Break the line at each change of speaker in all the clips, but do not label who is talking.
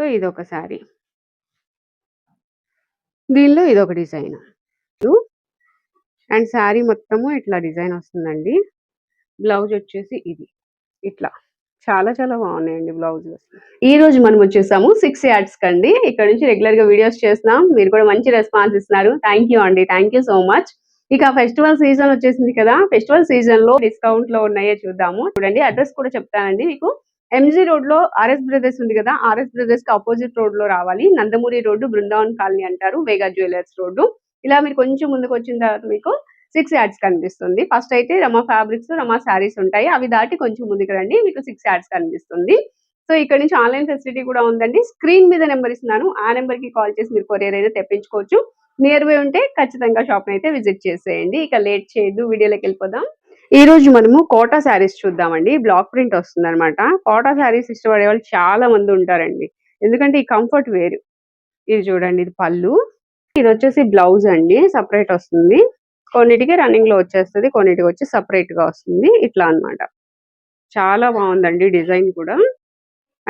So ఇదొక శారీ. దీనిలో ఇదొక డిజైన్. అండ్ శారీ మొత్తము ఇట్లా డిజైన్ వస్తుందండి. బ్లౌజ్ వచ్చేసి ఇది. ఇట్లా. చాలా చాలా బాగున్నాయండి బ్లౌజ్ ఈ రోజు మనం వచ్చేసాము సిక్స్ యాడ్స్ కండి. ఇక్కడ నుంచి రెగ్యులర్గా వీడియోస్ చేస్తున్నాం. మీరు కూడా మంచి రెస్పాన్స్ ఇస్తున్నారు. థ్యాంక్ యూ అండి. థ్యాంక్ యూ సో మచ్ ఇక ఫెస్టివల్ సీజన్ వచ్చేసింది కదా. ఫెస్టివల్ సీజన్లో డిస్కౌంట్లో ఉన్నాయో చూద్దాము. చూడండి అడ్రస్ కూడా చెప్తానండి మీకు. ఎంజీ రోడ్లో ఆర్ఎస్ బ్రదర్స్ ఉంది కదా ఆర్ఎస్ బ్రదర్స్కి ఆపోజిట్ రోడ్లో రావాలి. నందమూరి రోడ్డు బృందావన్ కాలనీ అంటారు వేగా జ్యువెలర్స్ రోడ్డు. ఇలా మీరు కొంచెం ముందుకు వచ్చిన తర్వాత మీకు సిక్స్ యాడ్స్ కనిపిస్తుంది. ఫస్ట్ అయితే రమా ఫ్యాబ్రిక్స్ రమా శారీస్ ఉంటాయి. అవి దాటి కొంచెం ముందుకు రండి మీకు సిక్స్ యాడ్స్ కనిపిస్తుంది. సో ఇక్కడ నుంచి ఆన్లైన్ ఫెసిలిటీ కూడా ఉందండి. స్క్రీన్ మీద నెంబర్ ఇస్తున్నాను. ఆ నెంబర్కి కాల్ చేసి మీరు కొరియర్ అయితే తెప్పించుకోవచ్చు. నియర్ బై ఉంటే ఖచ్చితంగా షాప్ అయితే విజిట్ చేసేయండి. ఇక లేట్ చేయదు వీడియోలోకి వెళ్ళిపోదాం. ఈ రోజు మనము కోటా శారీస్ చూద్దామండి. బ్లాక్ ప్రింట్ వస్తుంది అనమాట కోటా శారీస్ ఇష్టపడే వాళ్ళు చాలా మంది ఉంటారండి. ఎందుకంటే ఈ కంఫర్ట్ వేరు. ఇది చూడండి ఇది పళ్ళు. ఇది వచ్చేసి బ్లౌజ్ అండి. సపరేట్ వస్తుంది. కొన్నిటికి రన్నింగ్లో వచ్చేస్తుంది కొన్నిటికి వచ్చి సపరేట్గా వస్తుంది. ఇట్లా అన్నమాట. చాలా బాగుందండి డిజైన్ కూడా.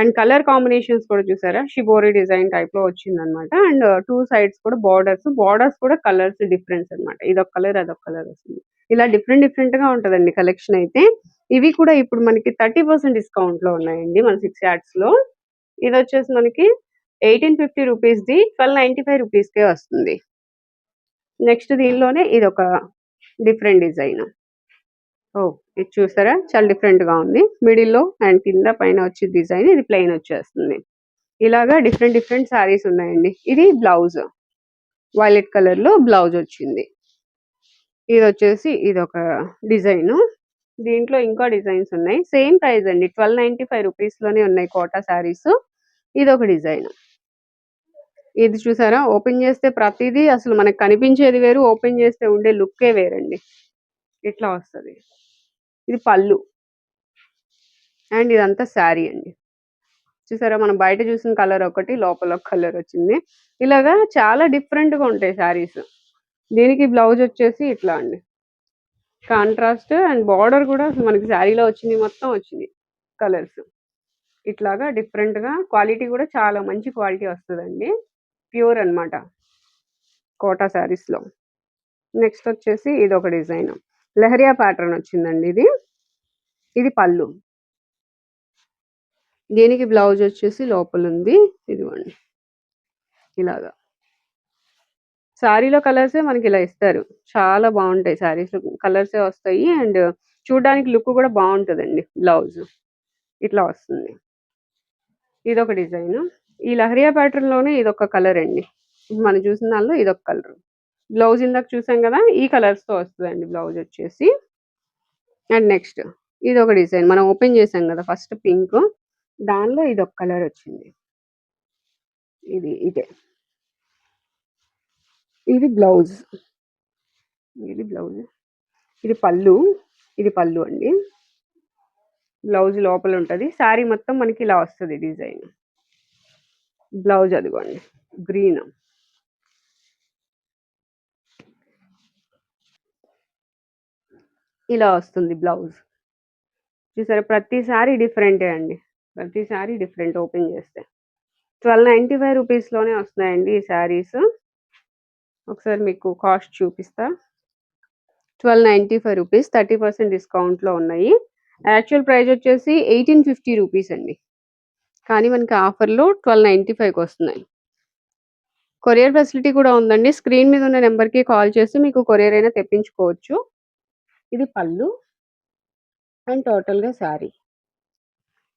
అండ్ కలర్ కాంబినేషన్స్ కూడా చూసారా? షిబోరి డిజైన్ టైప్లో వచ్చింది అనమాట అండ్ uh, టూ సైడ్స్ కూడా బార్డర్స్ బార్డర్స్ కూడా కలర్స్ డిఫరెన్స్ అనమాట ఇదొక కలర్ అదొక కలర్ వస్తుంది. ఇలా డిఫరెంట్ డిఫరెంట్గా ఉంటదండి కలెక్షన్ అయితే. ఇవి కూడా ఇప్పుడు మనకి థర్టీ పర్సెంట్ డిస్కౌంట్లో ఉన్నాయండి మన సిక్స్ యాడ్స్లో. ఇది వచ్చేసి మనకి eighteen fifty rupees the twelve ninety five rupees కే వస్తుంది. నెక్స్ట్ దీనిలోనే ఇది ఒక డిఫరెంట్ డిజైన్ ఓ ఇది చూసారా? చాలా డిఫరెంట్గా ఉంది. మిడిల్లో అండ్ కింద పైన వచ్చే డిజైన్ ఇది ప్లెయిన్ వచ్చేస్తుంది. ఇలాగా డిఫరెంట్ డిఫరెంట్ సారీస్ ఉన్నాయండి. ఇది బ్లౌజ్ వైలెట్ కలర్లో బ్లౌజ్ వచ్చింది. ఇది వచ్చేసి ఇది ఒక డిజైన్ దీంట్లో ఇంకా డిజైన్స్ ఉన్నాయి. సేమ్ ప్రైస్ అండి. ట్వెల్వ్ నైన్టీ ఫైవ్ రూపీస్లోనే ఉన్నాయి కోటా సారీస్ ఇది ఒక డిజైన్ ఇది చూసారా? ఓపెన్ చేస్తే ప్రతిదీ అసలు మనకు కనిపించేది వేరు ఓపెన్ చేస్తే ఉండే లుక్కే వేరండి. ఇట్లా వస్తుంది? ఇది పళ్ళు. అండ్ ఇదంతా శారీ అండి. చూసారా మనం బయట చూసిన కలర్ ఒకటి లోపల ఒక కలర్ వచ్చింది. ఇలాగా చాలా డిఫరెంట్గా ఉంటాయి శారీస్. దీనికి బ్లౌజ్ వచ్చేసి ఇట్లా అండి. కాంట్రాస్ట్ అండ్ బార్డర్ కూడా మనకి శారీలో వచ్చింది మొత్తం వచ్చింది కలర్స్. ఇట్లాగా డిఫరెంట్గా క్వాలిటీ కూడా చాలా మంచి క్వాలిటీ వస్తుందండి. ప్యూర్ అనమాట కోటా శారీస్లో. నెక్స్ట్ వచ్చేసి ఇది ఒక డిజైన్. లెహరియా ప్యాటర్న్ వచ్చిందండి ఇది. ఇది పళ్ళు. దీనికి బ్లౌజ్ వచ్చేసి లోపల ఉంది. ఇదిగోండి. ఇలాగా. శారీలో కలర్సే మనకి ఇలా ఇస్తారు. చాలా బాగుంటాయి శారీస్ కలర్సే వస్తాయి అండ్ చూడడానికి లుక్ కూడా బాగుంటుందండి బ్లౌజ్ ఇట్లా వస్తుంది. ఇదొక డిజైన్. ఈ లహరియా ప్యాటర్న్లోనే ఇదొక కలర్ అండి. మనం చూసిన దానిలో ఇదొక కలర్ బ్లౌజ్ ఇందాక చూసాం కదా ఈ కలర్స్తో వస్తుందండి బ్లౌజ్ వచ్చేసి. అండ్ నెక్స్ట్ ఇది ఒక డిజైన్ మనం ఓపెన్ చేసాం కదా ఫస్ట్ పింక్ దానిలో ఇది ఒక కలర్ వచ్చింది. ఇది ఇదే. ఇది బ్లౌజ్. ఇది బ్లౌజ్. ఇది పళ్ళు ఇది పళ్ళు అండి. బ్లౌజ్ లోపల ఉంటుంది. శారీ మొత్తం మనకి ఇలా వస్తుంది డిజైన్. బ్లౌజ్ అదిగోండి గ్రీన్. ఇలా వస్తుంది బ్లౌజ్. చూసారా? ప్రతిసారి డిఫరెంటే అండి. ప్రతిసారి డిఫరెంట్ ఓపెన్ చేస్తే. ట్వెల్వ్ నైంటీ ఫైవ్ రూపీస్లోనే వస్తున్నాయండి ఈ శారీస్. ఒకసారి మీకు కాస్ట్ చూపిస్తా. Twelve ninety five rupees thirty percent డిస్కౌంట్లో ఉన్నాయి. యాక్చువల్ ప్రైస్ వచ్చేసి ఎయిటీన్ ఫిఫ్టీ రూపీస్ అండి. కానీ మనకి ఆఫర్లో ట్వెల్వ్ నైంటీ ఫైవ్కి వస్తున్నాయి. కొరియర్ ఫెసిలిటీ కూడా ఉందండి. స్క్రీన్ మీద ఉన్న నెంబర్కి కాల్ చేసి మీకు కొరియర్ అయినా తెప్పించుకోవచ్చు. ఇది పళ్ళు అండ్ టోటల్గా శారీ.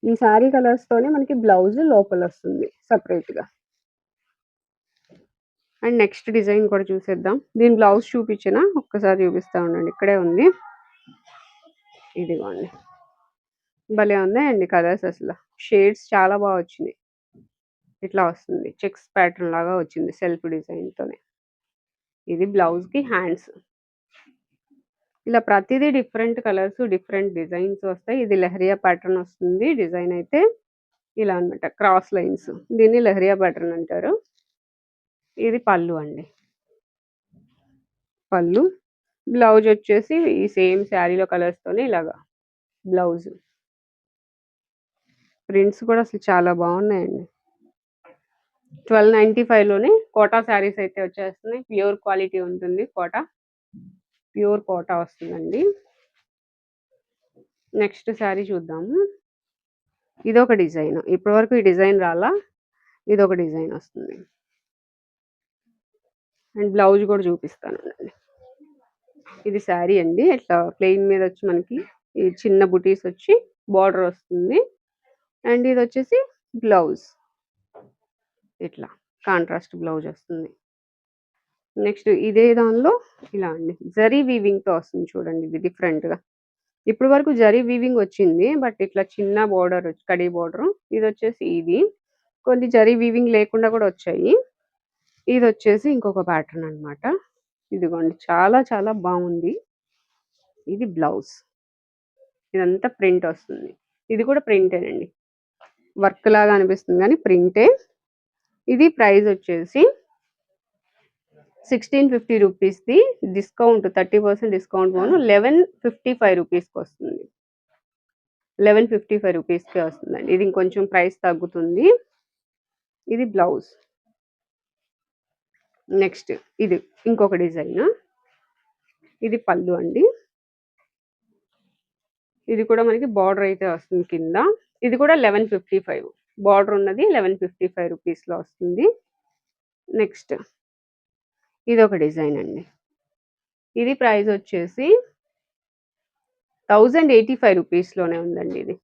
ఈ శారీ కలర్స్తోనే మనకి బ్లౌజ్ లోపల వస్తుంది సపరేట్గా. అండ్ నెక్స్ట్ డిజైన్ కూడా చూసేద్దాం. దీని బ్లౌజ్ చూపించిన ఒక్కసారి చూపిస్తా ఉండండి. ఇక్కడే ఉంది. ఇదిగోండి. భలే ఉన్నాయండి కలర్స్ అసలు. షేడ్స్ చాలా బాగా వచ్చినాయి. ఇట్లా వస్తుంది. చెక్స్ ప్యాటర్న్ లాగా వచ్చింది సెల్ఫ్ డిజైన్తోనే ఇది బ్లౌజ్కి హ్యాండ్స్. ఇలా ప్రతిదీ డిఫరెంట్ కలర్స్ డిఫరెంట్ డిజైన్స్ వస్తాయి. ఇది లెహరియా ప్యాటర్న్ వస్తుంది. డిజైన్ అయితే ఇలా అనమాట క్రాస్ లైన్స్. దీన్ని లెహరియా ప్యాటర్న్ అంటారు. ఇది పళ్ళు అండి. పళ్ళు. బ్లౌజ్ వచ్చేసి ఈ సేమ్ శారీలో కలర్స్తోనే ఇలాగా బ్లౌజ్. ప్రింట్స్ కూడా అసలు చాలా బాగున్నాయండి. ట్వెల్వ్ నైంటీ ఫైవ్లోనే కోటా శారీస్ అయితే వచ్చేస్తున్నాయి. ప్యూర్ క్వాలిటీ ఉంటుంది కోటా. ప్యూర్ కోటా వస్తుందండి. నెక్స్ట్ శారీ చూద్దాము. ఇదొక డిజైన్. ఇప్పటి వరకు ఈ డిజైన్ రాలా? ఇదొక డిజైన్ వస్తుంది. అండ్ బ్లౌజ్ కూడా చూపిస్తాను ఇది శారీ అండి. ఇట్లా ప్లెయిన్ మీద వచ్చి మనకి ఈ చిన్న బుటీస్ వచ్చి బార్డర్ వస్తుంది. అండ్ ఇది వచ్చేసి బ్లౌజ్. ఇట్లా కాంట్రాస్ట్ బ్లౌజ్ వస్తుంది. నెక్స్ట్ ఇదే దానిలో ఇలా అండి. జరీ వీవింగ్తో వస్తుంది చూడండి ఇది డిఫరెంట్గా ఇప్పుడు వరకు జరీ వీవింగ్ వచ్చింది బట్ ఇట్లా చిన్న బోర్డర్ కడీ బోర్డర్ ఇది వచ్చేసి ఇది. కొన్ని జరీ వీవింగ్ లేకుండా కూడా వచ్చాయి. ఇది వచ్చేసి ఇంకొక ప్యాటర్న్ అనమాట ఇదిగోండి చాలా చాలా బాగుంది. ఇది బ్లౌజ్ ఇదంతా ప్రింట్ వస్తుంది. ఇది కూడా ప్రింటేనండి వర్క్ లాగా అనిపిస్తుంది కానీ ప్రింటే ఇది ప్రైస్ వచ్చేసి సిక్స్టీన్ ఫిఫ్టీ రూపీస్ది డిస్కౌంట్ థర్టీ పర్సెంట్ డిస్కౌంట్ పోను లెవెన్ ఫిఫ్టీ ఫైవ్ రూపీస్కి వస్తుంది. లెవెన్ ఫిఫ్టీ ఫైవ్ రూపీస్కి వస్తుందండి. ఇది ఇంకొంచెం ప్రైస్ తగ్గుతుంది. ఇది బ్లౌజ్ నెక్స్ట్ ఇది ఇంకొక డిజైన్ ఇది పళ్ళు అండి. ఇది కూడా మనకి బార్డర్ అయితే వస్తుంది కింద. ఇది కూడా లెవెన్ ఫిఫ్టీ ఫైవ్ బార్డర్ ఉన్నది లెవెన్ ఫిఫ్టీ ఫైవ్ రూపీస్లో వస్తుంది. నెక్స్ట్ ఇది ఒక డిజైన్ అండి. ఇది ప్రైస్ వచ్చేసి థౌజండ్ ఎయిటీ ఫైవ్ రూపీస్లోనే ఉందండి ఇది.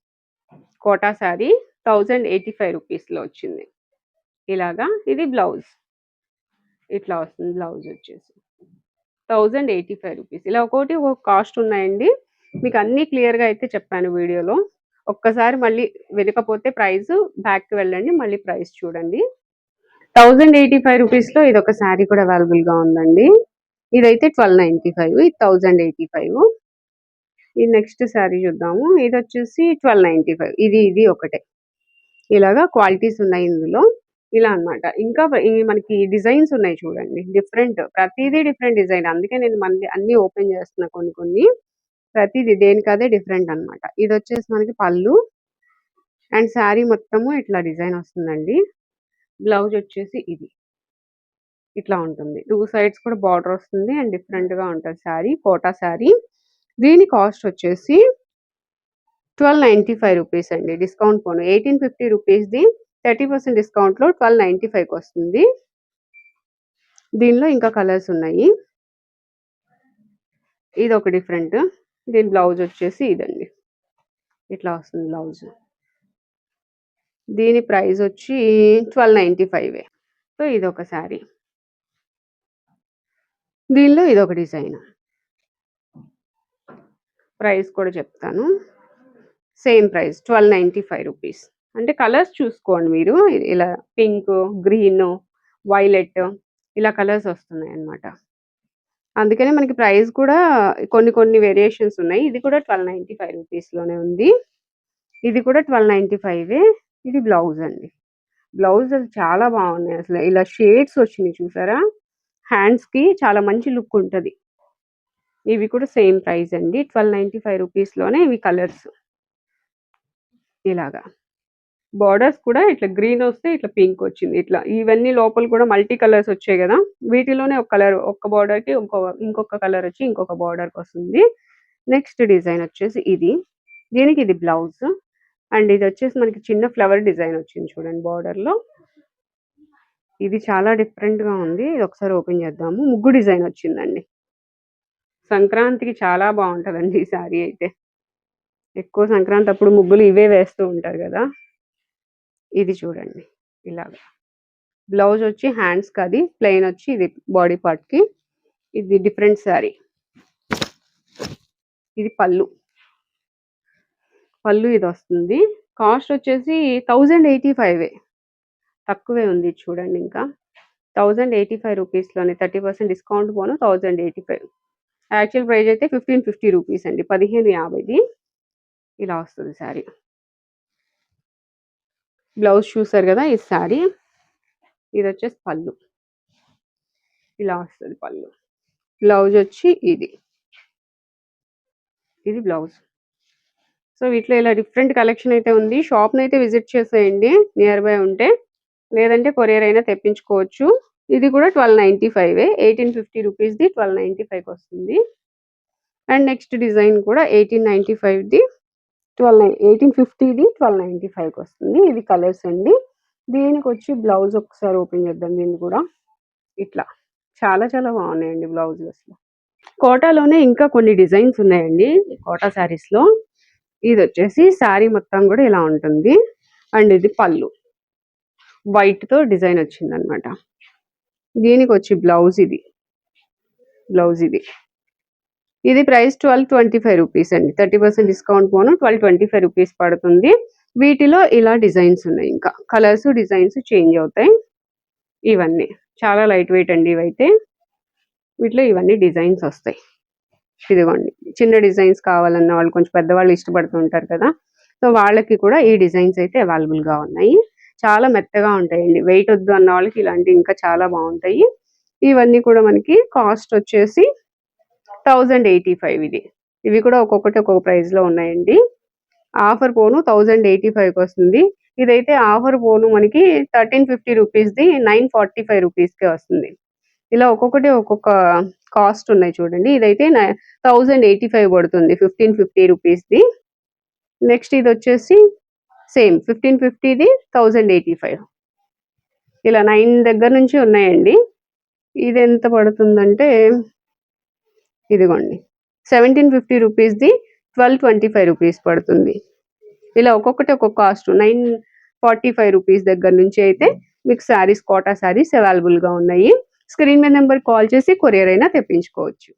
Kota sari thousand eighty five రూపీస్లో వచ్చింది. ఇలాగా ఇది బ్లౌజ్. ఇట్లా వస్తుంది బ్లౌజ్ వచ్చేసి. Thousand eighty five rupees. ఇలా ఒకటి ఒక కాస్ట్ ఉన్నాయండి. మీకు అన్నీ క్లియర్గా అయితే చెప్పాను వీడియోలో. ఒక్కసారి మళ్ళీ వెళ్ళకపోతే ప్రైస్ బ్యాక్కి వెళ్ళండి మళ్ళీ ప్రైస్ చూడండి. థౌజండ్ ఎయిటీ ఫైవ్ రూపీస్లో ఇది ఒక శారీ కూడా అవైలబుల్గా ఉందండి. ఇదైతే ట్వెల్వ్ నైంటీ ఫైవ్ ఇది థౌజండ్ ఎయిటీ ఫైవ్. ఈ నెక్స్ట్ శారీ చూద్దాము. ఇది వచ్చేసి ట్వెల్వ్ నైంటీ ఫైవ్. ఇది ఇది ఒకటే. ఇలాగా క్వాలిటీస్ ఉన్నాయి ఇందులో. ఇలా అనమాట ఇంకా మనకి డిజైన్స్ ఉన్నాయి చూడండి. డిఫరెంట్. ప్రతిదీ డిఫరెంట్ డిజైన్. అందుకే నేను మళ్ళీ అన్ని ఓపెన్ చేస్తున్నా కొన్ని కొన్ని. ప్రతిదీ దేనికదే డిఫరెంట్ అనమాట ఇది వచ్చేసి మనకి పళ్ళు. అండ్ శారీ మొత్తము ఇట్లా డిజైన్ వస్తుందండి. బ్లౌజ్ వచ్చేసి ఇది. ఇట్లా ఉంటుంది. టూ సైడ్స్ కూడా బార్డర్ వస్తుంది అండ్ డిఫరెంట్గా ఉంటుంది శారీ కోటా శారీ. దీని కాస్ట్ వచ్చేసి ట్వెల్వ్ నైంటీ ఫైవ్ రూపీస్ అండి. డిస్కౌంట్ పోను. ఎయిటీన్ ఫిఫ్టీ రూపీస్ది థర్టీ పర్సెంట్ డిస్కౌంట్లో ట్వెల్వ్ నైంటీ ఫైవ్కి వస్తుంది. దీనిలో ఇంకా కలర్స్ ఉన్నాయి. ఇది ఒక డిఫరెంట్. దీని బ్లౌజ్ వచ్చేసి ఇదండి. ఇట్లా వస్తుంది బ్లౌజ్. దీని ప్రైస్ వచ్చి ట్వెల్వ్ నైంటీ ఫైవ్ సో ఇది ఒక శారీ. దీనిలో ఇది ఒక డిజైన్. ప్రైస్ కూడా చెప్తాను. Same price twelve ninety five rupees. అంటే కలర్స్ చూసుకోండి మీరు. ఇలా పింక్ గ్రీన్ వైలెట్ ఇలా కలర్స్ వస్తున్నాయి అన్నమాట. అందుకనే మనకి ప్రైస్ కూడా కొన్ని కొన్ని వేరియేషన్స్ ఉన్నాయి. ఇది కూడా ట్వెల్వ్ నైంటీ ఫైవ్ రూపీస్లోనే ఉంది. ఇది కూడా ట్వెల్వ్ నైంటీ ఫైవ్ ఇది బ్లౌజ్ అండి. బ్లౌజ్ చాలా బాగున్నాయి అసలు. ఇలా షేడ్స్ వచ్చినాయి చూసారా? హ్యాండ్స్కి చాలా మంచి లుక్ ఉంటుంది. ఇవి కూడా సేమ్ ప్రైస్ అండి. ట్వెల్వ్ నైంటీ ఫైవ్ రూపీస్లోనే ఇవి కలర్స్. ఇలాగా. బార్డర్స్ కూడా ఇట్లా గ్రీన్ వస్తే ఇట్లా పింక్ వచ్చింది. ఇట్లా ఇవన్నీ లోపల కూడా మల్టీ కలర్స్ వచ్చాయి కదా. వీటిలోనే ఒక కలర్ ఒక్క బార్డర్కి ఇంకొక ఇంకొక కలర్ వచ్చి ఇంకొక బార్డర్ వస్తుంది. నెక్స్ట్ డిజైన్ వచ్చేసి ఇది. దీనికి ఇది బ్లౌజ్. అండ్ ఇది వచ్చేసి మనకి చిన్న ఫ్లవర్ డిజైన్ వచ్చింది చూడండి బార్డర్లో ఇది చాలా డిఫరెంట్గా ఉంది. ఇది ఒకసారి ఓపెన్ చేద్దాము. ముగ్గు డిజైన్ వచ్చిందండి. సంక్రాంతికి చాలా బాగుంటుందండి ఈ శారీ అయితే. ఎక్కువ సంక్రాంతి అప్పుడు ముగ్గులు ఇవే వేస్తూ ఉంటారు కదా. ఇది చూడండి. ఇలాగా. బ్లౌజ్ వచ్చి హ్యాండ్స్కి అది ప్లెయిన్ వచ్చి ఇది బాడీ పార్ట్కి ఇది డిఫరెంట్ శారీ. ఇది పళ్ళు. పళ్ళు ఇది వస్తుంది కాస్ట్ వచ్చేసి థౌజండ్ ఎయిటీ ఫైవ్ తక్కువే ఉంది చూడండి ఇంకా. థౌజండ్ ఎయిటీ ఫైవ్ రూపీస్లోనే థర్టీ పర్సెంట్ డిస్కౌంట్ పోను thousand eighty five. Actual price అయితే ఫిఫ్టీన్ ఫిఫ్టీ రూపీస్ అండి. పదిహేను యాభైది. ఇలా వస్తుంది శారీ. బ్లౌజ్ చూసారు కదా ఈ శారీ. ఇది వచ్చేసి పళ్ళు. ఇలా వస్తుంది పళ్ళు. బ్లౌజ్ వచ్చి ఇది. ఇది బ్లౌజ్. సో వీటిలో ఇలా డిఫరెంట్ కలెక్షన్ అయితే ఉంది. షాప్ని అయితే విజిట్ చేసేయండి. నియర్ బై ఉంటే. లేదంటే కొరియర్ అయినా తెప్పించుకోవచ్చు. ఇది కూడా twelve ninety five eighteen fifty రూపీస్ది twelve ninety ఫైవ్కి వస్తుంది. అండ్ నెక్స్ట్ డిజైన్ కూడా ఎయిటీన్ నైంటీ ఫైవ్ది ట్వెల్వ్ ఎయిటీన్ ఫిఫ్టీది ట్వెల్వ్ నైంటీ ఫైవ్కి వస్తుంది. ఇది కలర్స్ అండి. దీనికి వచ్చి బ్లౌజ్ ఒకసారి ఓపెన్ చేద్దాం. దీన్ని కూడా. ఇట్లా. చాలా చాలా బాగున్నాయండి బ్లౌజ్ అసలు. కోటాలోనే ఇంకా కొన్ని డిజైన్స్ ఉన్నాయండి. కోటా శారీస్లో ఇది వచ్చేసి శారీ మొత్తం కూడా ఇలా ఉంటుంది. అండ్ ఇది పళ్ళు. వైట్తో డిజైన్ వచ్చింది అనమాట దీనికి వచ్చి బ్లౌజ్ ఇది. బ్లౌజ్ ఇది. ఇది price twelve twenty five rupees అండి. థర్టీ పర్సెంట్ డిస్కౌంట్ పోను ట్వెల్వ్ ట్వంటీ ఫైవ్ రూపీస్ పడుతుంది. వీటిలో ఇలా డిజైన్స్ ఉన్నాయి ఇంకా. కలర్స్ డిజైన్స్ చేంజ్ అవుతాయి. ఇవన్నీ. చాలా లైట్ వెయిట్ అండి ఇవైతే. వీటిలో ఇవన్నీ డిజైన్స్ వస్తాయి. ఇదిగోండి. చిన్న డిజైన్స్ కావాలన్న వాళ్ళు కొంచెం పెద్దవాళ్ళు ఇష్టపడుతూ ఉంటారు కదా. సో వాళ్ళకి కూడా ఈ డిజైన్స్ అయితే అవైలబుల్గా ఉన్నాయి. చాలా మెత్తగా ఉంటాయండి. వెయిట్ వద్దు అన్న వాళ్ళకి ఇలాంటివి ఇంకా చాలా బాగుంటాయి. ఇవన్నీ కూడా మనకి కాస్ట్ వచ్చేసి థౌజండ్ ఎయిటీ ఫైవ్ ఇది. ఇవి కూడా ఒక్కొక్కటి ఒక్కొక్క ప్రైస్లో ఉన్నాయండి. ఆఫర్ పోను థౌజండ్ ఎయిటీ ఫైవ్కి వస్తుంది. ఇదైతే ఆఫర్ పోను మనకి థర్టీన్ ఫిఫ్టీ రూపీస్ది నైన్ ఫార్టీ ఫైవ్ రూపీస్కే వస్తుంది. ఇలా ఒక్కొక్కటి ఒక్కొక్క కాస్ట్ ఉన్నాయి చూడండి. ఇదైతే థౌజండ్ ఎయిటీ ఫైవ్ పడుతుంది ఫిఫ్టీన్ ఫిఫ్టీ రూపీస్ది నెక్స్ట్ ఇది వచ్చేసి సేమ్ ఫిఫ్టీన్ ఫిఫ్టీది థౌజండ్ ఎయిటీ ఫైవ్ ఇలా నైన్ దగ్గర నుంచి ఉన్నాయండి. ఇది ఎంత పడుతుందంటే ఇదిగోండి. సెవెంటీన్ ఫిఫ్టీ రూపీస్ది ట్వెల్వ్ ట్వంటీ ఫైవ్ రూపీస్ పడుతుంది. ఇలా ఒక్కొక్కటి ఒక్కొక్క cost nine forty five rupees దగ్గర నుంచి అయితే మీకు శారీస్ కోటా శారీస్ అవైలబుల్గా ఉన్నాయి. స్క్రీన్ మీద నెంబర్ కాల్ చేసి కొరియర్ అయినా తెప్పించుకోవచ్చు